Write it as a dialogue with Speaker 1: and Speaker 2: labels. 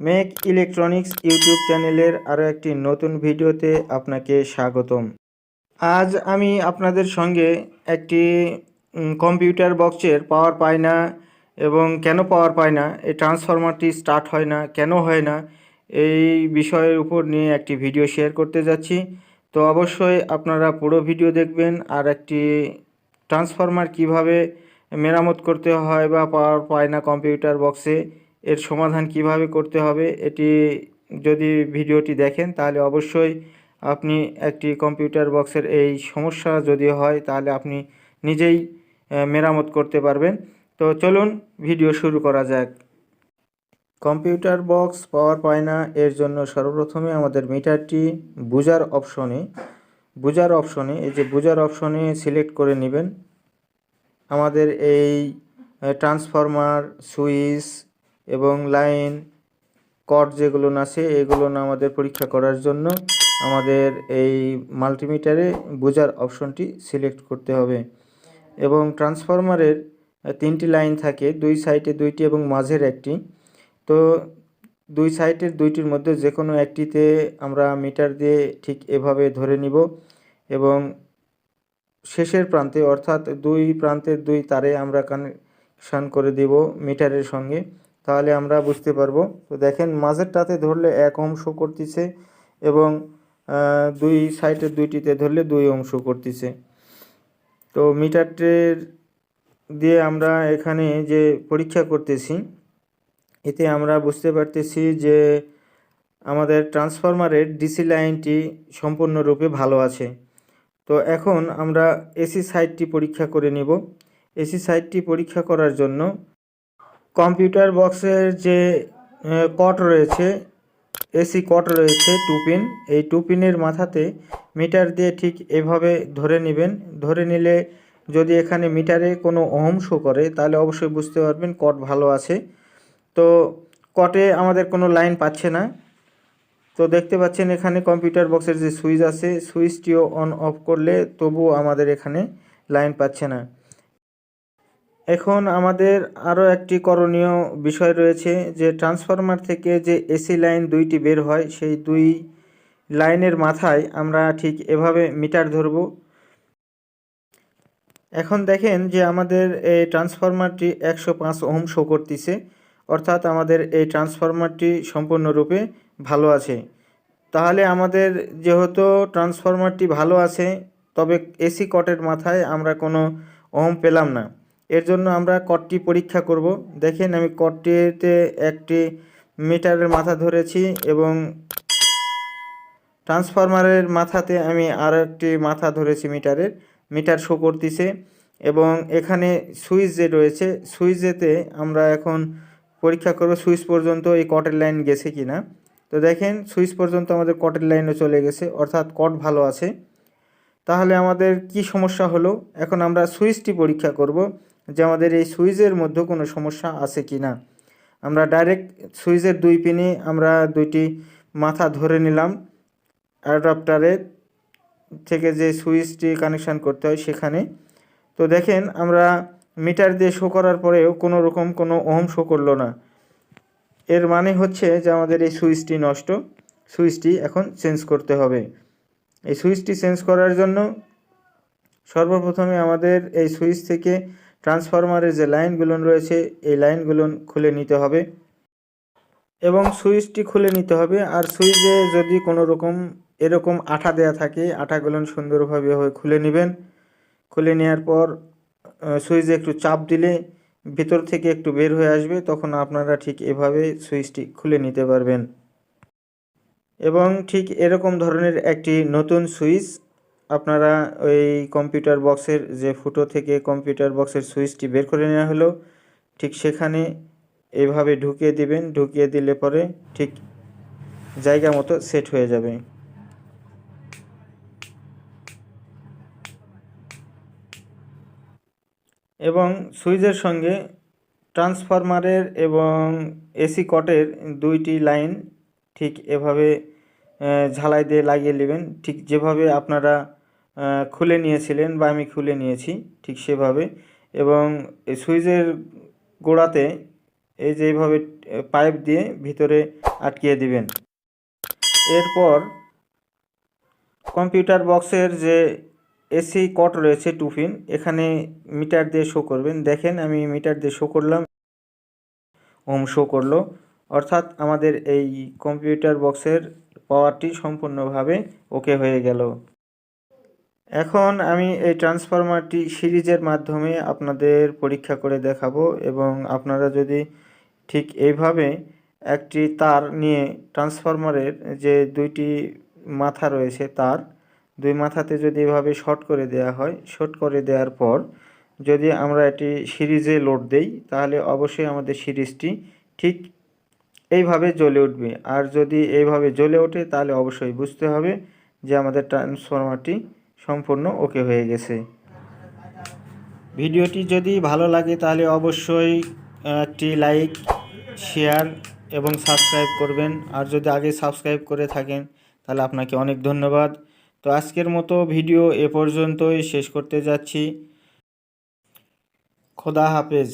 Speaker 1: Make electronics YouTube চ্যানেলের আরও একটি নতুন ভিডিওতে আপনাকে স্বাগতম। আজ আমি আপনাদের সঙ্গে একটি কম্পিউটার বক্সের পাওয়ার পায় না এবং কেন পাওয়ার পায় না, এই ট্রান্সফরমারটি স্টার্ট হয় না, কেন হয় না, এই বিষয়ের উপর নিয়ে একটি ভিডিও শেয়ার করতে যাচ্ছি। তো অবশ্যই আপনারা পুরো ভিডিও দেখবেন আর একটি ট্রান্সফরমার কীভাবে মেরামত করতে হয় বা পাওয়ার পায় না কম্পিউটার বক্সে এর সমাধান কীভাবে করতে হবে এটি যদি ভিডিওটি দেখেন, তাহলে অবশ্যই আপনি একটি কম্পিউটার বক্সের এই সমস্যা যদি হয়, তাহলে আপনি নিজেই মেরামত করতে পারবেন। তো চলুন ভিডিও শুরু করা যাক। কম্পিউটার বক্স, পাওয়ার পায় না এর জন্য সর্বপ্রথমে আমাদের মিটারটি বুজার অপশনে বুজার অপশনে, এই যে বুজার অপশনে সিলেক্ট করে নেবেন। আমাদের এই ট্রান্সফরমার, সুইচ এবং লাইন, কট যেগুলো আছে এগুলো আমাদের পরীক্ষা করার জন্য আমাদের এই মাল্টিমিটারে বোঝার অপশনটি সিলেক্ট করতে হবে। এবং ট্রান্সফরমারের তিনটি লাইন থাকে, দুই সাইডে দুইটি এবং মাঝের একটি। তো দুই সাইডের দুইটির মধ্যে যে কোনো একটিতে আমরা মিটার দিয়ে ঠিক এভাবে ধরে নিব এবং শেষের প্রান্তে, অর্থাৎ দুই প্রান্তের দুই তারে আমরা কানেকশান করে দিব মিটারের সঙ্গে। তাহলে আমরা বুঝতে পারব। তো দেখেন, মাঝেরটাতে ধরলে এক অংশ করতেছে এবং দুই সাইডের দুইটিতে ধরলে দুই অংশ করতেছে। তো মিটারটির দিয়ে আমরা এখানে যে পরীক্ষা করতেছি, এতে আমরা বুঝতে পারতেছি যে আমাদের ট্রান্সফরমারের ডিসি লাইনটি সম্পূর্ণরূপে ভালো আছে। তো এখন আমরা এসি সাইডটি পরীক্ষা করে নিব। এসি সাইডটি পরীক্ষা করার জন্য কম্পিউটার বক্সের যে কট রয়েছে এসি কট রয়েছে টু পিন, এই টু পিনের মাথাতে মিটার দিয়ে ঠিক এভাবে ধরে নেবেন। ধরে নিলে যদি এখানে মিটারে কোনো ওহম শো করে, তাহলে অবশ্যই বুঝতে পারবেন কট ভালো আছে। তো কটে আমাদের কোনো লাইন পাচ্ছে না। তো দেখতে পাচ্ছেন এখানে কম্পিউটার বক্সের যে সুইচ আছে, সুইচটিও অন অফ করলে তবুও আমাদের এখানে লাইন পাচ্ছে না। এখন আমাদের আরও একটি করণীয় বিষয় রয়েছে যে ট্রান্সফরমার থেকে যে এসি লাইন দুইটি বের হয়, সেই দুই লাইনের মাথায় আমরা ঠিক এভাবে মিটার ধরব। এখন দেখেন যে আমাদের এই ট্রান্সফরমারটি একশো পাঁচ ওহম শো করতেছে, অর্থাৎ আমাদের এই ট্রান্সফরমারটি সম্পূর্ণরূপে ভালো আছে। তাহলে আমাদের যেহেতু ট্রান্সফরমারটি ভালো আছে, তবে এসি কটের মাথায় আমরা কোনো ওহম পেলাম না। এর জন্য আমরা কটটি পরীক্ষা করব। দেখেন আমি কটটিতে একটি মিটারের মাথা ধরেছি এবং ট্রান্সফরমারের মাথাতে আমি আরও একটি মাথা ধরেছি মিটারের। মিটার শো করতেছে এবং এখানে সুইচ যে রয়েছে সুইচেতে আমরা এখন পরীক্ষা করব সুইচ পর্যন্ত এই কটের লাইন গেছে কি না তো দেখেন সুইচ পর্যন্ত আমাদের কটের লাইনও চলে গেছে, অর্থাৎ কট ভালো আছে। তাহলে আমাদের কি সমস্যা হলো? এখন আমরা সুইচটি পরীক্ষা করব। যে আমাদের এই সুইচের মধ্যে কোনো সমস্যা আছে কি না। আমরা ডাইরেক্ট সুইচের দুই পিনে আমরা দুইটি মাথা ধরে নিলাম। অ্যাডাপ্টারে থেকে যে সুইচটি কানেকশান করতে হয় সেখানে। তো দেখেন আমরা মিটার দিয়ে শো করার পরেও কোনো রকম কোনো ওহম শো করল না। এর মানে হচ্ছে যে আমাদের এই সুইচটি নষ্ট, সুইচটি এখন চেঞ্জ করতে হবে। এই সুইচটি চেঞ্জ করার জন্য সর্বপ্রথমে আমাদের এই সুইচ থেকে ট্রান্সফরমারের যে লাইনগুলো রয়েছে, এই লাইনগুলো খুলে নিতে হবে। এবং সুইচটি খুলে নিতে হবে। আর সুইচে যদি কোনো রকম, এরকম আঠা দেয়া থাকে, আঠাগুলো সুন্দরভাবে খুলে নেবেন। খুলে নেওয়ার পর সুইচে একটু চাপ দিলে ভিতর থেকে একটু বের হয়ে আসবে, তখন আপনারা ঠিক এভাবে সুইচটি খুলে নিতে পারবেন। এবং ঠিক এরকম ধরনের একটি নতুন সুইচ আপনারা ওই কম্পিউটার বক্সের যে ফুটো থেকে কম্পিউটার বক্সের সুইচটি বের করে নেওয়া হলো, ঠিক সেখানে এভাবে ঢুকিয়ে দিবেন। ঢুকিয়ে দিলে পরে ঠিক জায়গা মতো সেট হয়ে যাবে। এবং সুইচের সঙ্গে ট্রান্সফরমারের এবং এসি কটের দুইটি লাইন ঠিক এভাবে ঝালাই দিয়ে লাগিয়ে নেবেন। ঠিক যেভাবে আপনারা খুলে নিয়েছিলেন বা আমি খুলে নিয়েছি ঠিক সেভাবে। এবং সুইচের গোড়াতে এই যেভাবে পাইপ দিয়ে ভিতরে আটকিয়ে দিবেন। এরপর কম্পিউটার বক্সের যে এসি কট রয়েছে টুফিন, এখানে মিটার দিয়ে শো করবেন। দেখেন, আমি মিটার দিয়ে শো করলাম, ওম শো করল। অর্থাৎ আমাদের এই কম্পিউটার বক্সের পাওয়ারটি সম্পূর্ণভাবে ওকে হয়ে গেল। এখন আমি এই ট্রান্সফরমারটি সিরিজের মাধ্যমে আপনাদের পরীক্ষা করে দেখাবো এবং আপনারা যদি ঠিক এইভাবে একটি তার নিয়ে ট্রান্সফরমারের যে দুইটি মাথা রয়েছে তার, দুই মাথাতে যদি এভাবে শর্ট করে দেওয়া হয় শর্ট করে দেওয়ার পর যদি আমরা এটি সিরিজে লোড দেই, তাহলে অবশ্যই আমাদের সিরিজটি ঠিক এইভাবে জ্বলে উঠবে। আর যদি এইভাবে জ্বলে ওঠে, তাহলে অবশ্যই বুঝতে হবে যে আমাদের ট্রান্সফরমারটি সম্পূর্ণ ওকে হয়ে গেছে। ভিডিওটি যদি ভালো লাগে তাহলে অবশ্যই একটি লাইক, শেয়ার এবং সাবস্ক্রাইব করবেন। আর যদি আগে সাবস্ক্রাইব করে থাকেন, তাহলে আপনাকে অনেক ধন্যবাদ। তো আজকের মতো ভিডিও এ পর্যন্তই শেষ করতে যাচ্ছি। খোদা হাফেজ।